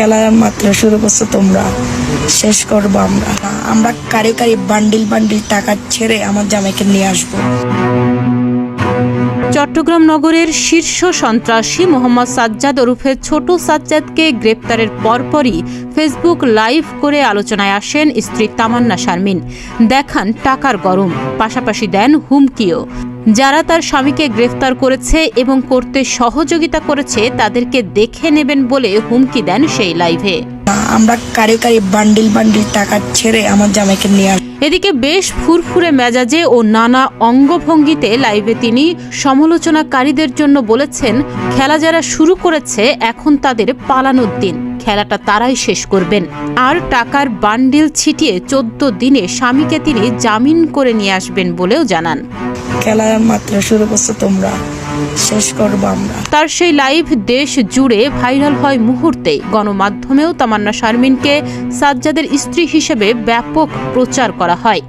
খেলা মাত্র শুরু করছ তোমরা। শেষ করব আমরা। আমরা কারি কারি বান্ডিল বান্ডিল টাকা ছেড়ে আমার জামাইকে নিয়ে আসব। চট্টগ্রাম নগরের শীর্ষ সন্ত্রাসী মোহাম্মদ সাজ্জাদ ওরফে ছোট সাজ্জাদকে গ্রেপ্তারের পরপরই ফেসবুক লাইভ করে আলোচনায় আসেন স্ত্রী তামান্না শারমিন। দেখান টাকার গরম, পাশাপাশি দেন হুমকিও। যারা তার স্বামীকে গ্রেফতার করেছে এবং করতে সহযোগিতা করেছে, তাদেরকে দেখে নেবেন বলে হুমকি দেন সেই লাইভে। আমরা কারি কারি বান্ডিল বান্ডিল টাকা ছেড়ে আমার জামাইকে নিয়ে আসব এদিকে বেশ ফুরফুরে মেজাজে ও নানা অঙ্গভঙ্গিতে লাইভে তিনি সমালোচনাকারীদের জন্য বলেছেন খেলা যারা শুরু করেছে এখন তাদের পালানোর দিন। খেলাটা তারাই শেষ করবেন। আর টাকার বান্ডিল ছিটিয়ে চোদ্দ দিনে স্বামীকে তিনি জামিন করে নিয়ে আসবেন বলেও জানান। খেলা মাত্র শুরু করছ তোমরা। শেষ করব আমরা। তার সেই লাইভ দেশ জুড়ে ভাইরাল হয় মুহূর্তে। গণমাধ্যমেও তামান্না শারমিনকে সাজ্জাদের স্ত্রী হিসেবে ব্যাপক প্রচার করা হয়।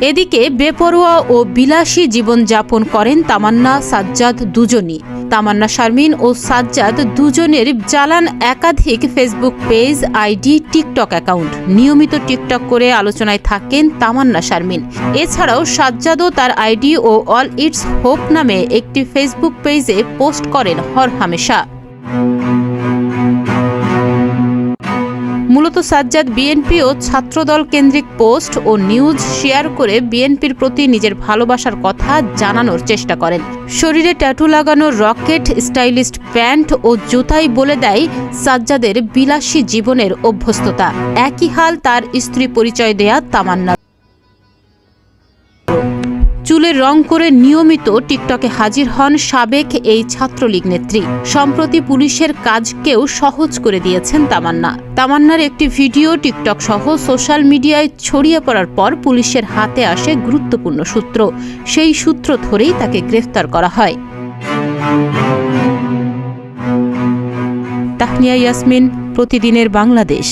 এদিকে বেপরোয়া ও বিলাসী জীবনযাপন করেন তামান্না, সাজ্জাদ দুজনই। তামান্না শারমিন ও সাজ্জাদ দুজনের জালান একাধিক Facebook page, ID, TikTok account. নিয়মিত টিকটক করে আলোচনায় থাকেন তামান্না শারমিন। এছাড়াও সাজ্জাদও তার আইডি ও অল ইটস হোপ নামে একটি ফেসবুক পেজে পোস্ট করেন হর হামেশা মূলত সাজ্জাদ বিএনপি ও ছাত্রদল কেন্দ্রিক পোস্ট ও নিউজ শেয়ার করে বিএনপির প্রতি নিজের ভালোবাসার কথা জানানোর চেষ্টা করেন। শরীরে ট্যাটু লাগানো রকেট, স্টাইলিস্ট প্যান্ট ও জুতাই বলে দেয় সাজ্জাদের বিলাসী জীবনের অভ্যস্ততা। একই হাল তার স্ত্রী পরিচয় দেয়া তামান্না চুলের রং করে নিয়মিত টিকটকে হাজির হন সাবেক এই ছাত্রলীগ নেত্রী। সম্প্রতি পুলিশের কাজকেও সহজ করে দিয়েছেন তামান্না। তামান্নার একটি ভিডিও টিকটক সহ সোশ্যাল মিডিয়ায় ছড়িয়ে পড়ার পর পুলিশের হাতে আসে গুরুত্বপূর্ণ সূত্র। সেই সূত্র ধরেই তাকে গ্রেফতার করা হয়। তাহনিয়া ইয়াসমিন, প্রতিদিনের বাংলাদেশ।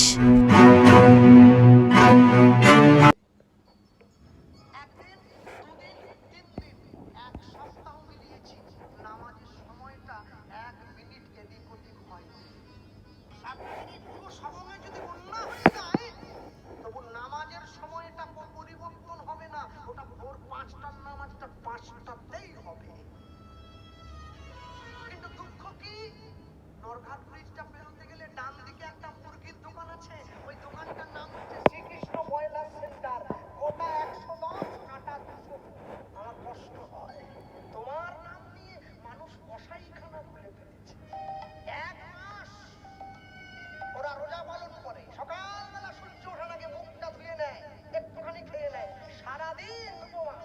রোজা পালন করে। সকালবেলা সূর্য ওঠার আগে মুখটা ধুয়ে নেয়, একটুখানি খেয়ে নেয়। সারাদিন উপবাস।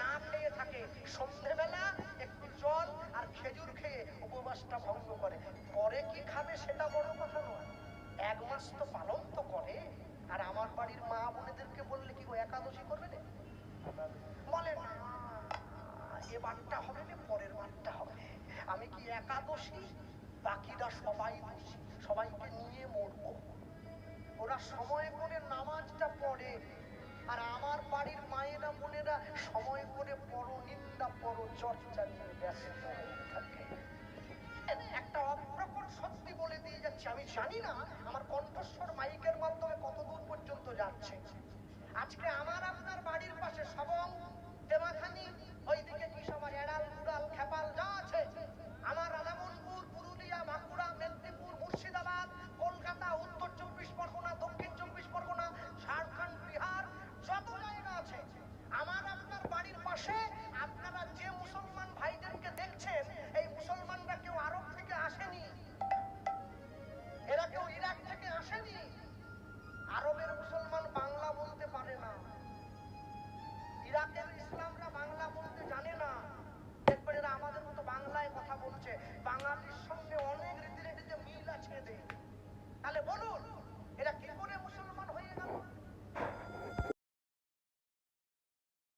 না খেয়ে থাকে। সন্ধেবেলা একটু জল আর খেজুর খেয়ে উপবাসটা ভঙ্গ করে। পরে কি খাবে সেটা বড় কথা নয়। এক মাস তো পালন তো করে। আর আমার বাড়ির মা বোনেদেরকে বললে কি একাদশী করবে না বলে, না এবারটা হবে না, পরের বারটা হবে আমি কি একাদশী বাকিরা সবাই দোষী সবাইকে নিয়ে মরবো। ওরা সময় করে নামাজটা পড়ে, আর আমার বাড়ির মায়েরা, বোনেরা সময় করে পড়ো, নিন্দা পড়ো, চর্চা নিয়ে ব্যস্ত থাকে। একটা অপ্রকট সত্যি বলে দিয়ে যাচ্ছে। আমি জানি না আমার কণ্ঠস্বর মাইকের মাধ্যমে কত দূর পর্যন্ত যাচ্ছে। আজকে আমার আপনার বাড়ির পাশে সবং তেমাখানি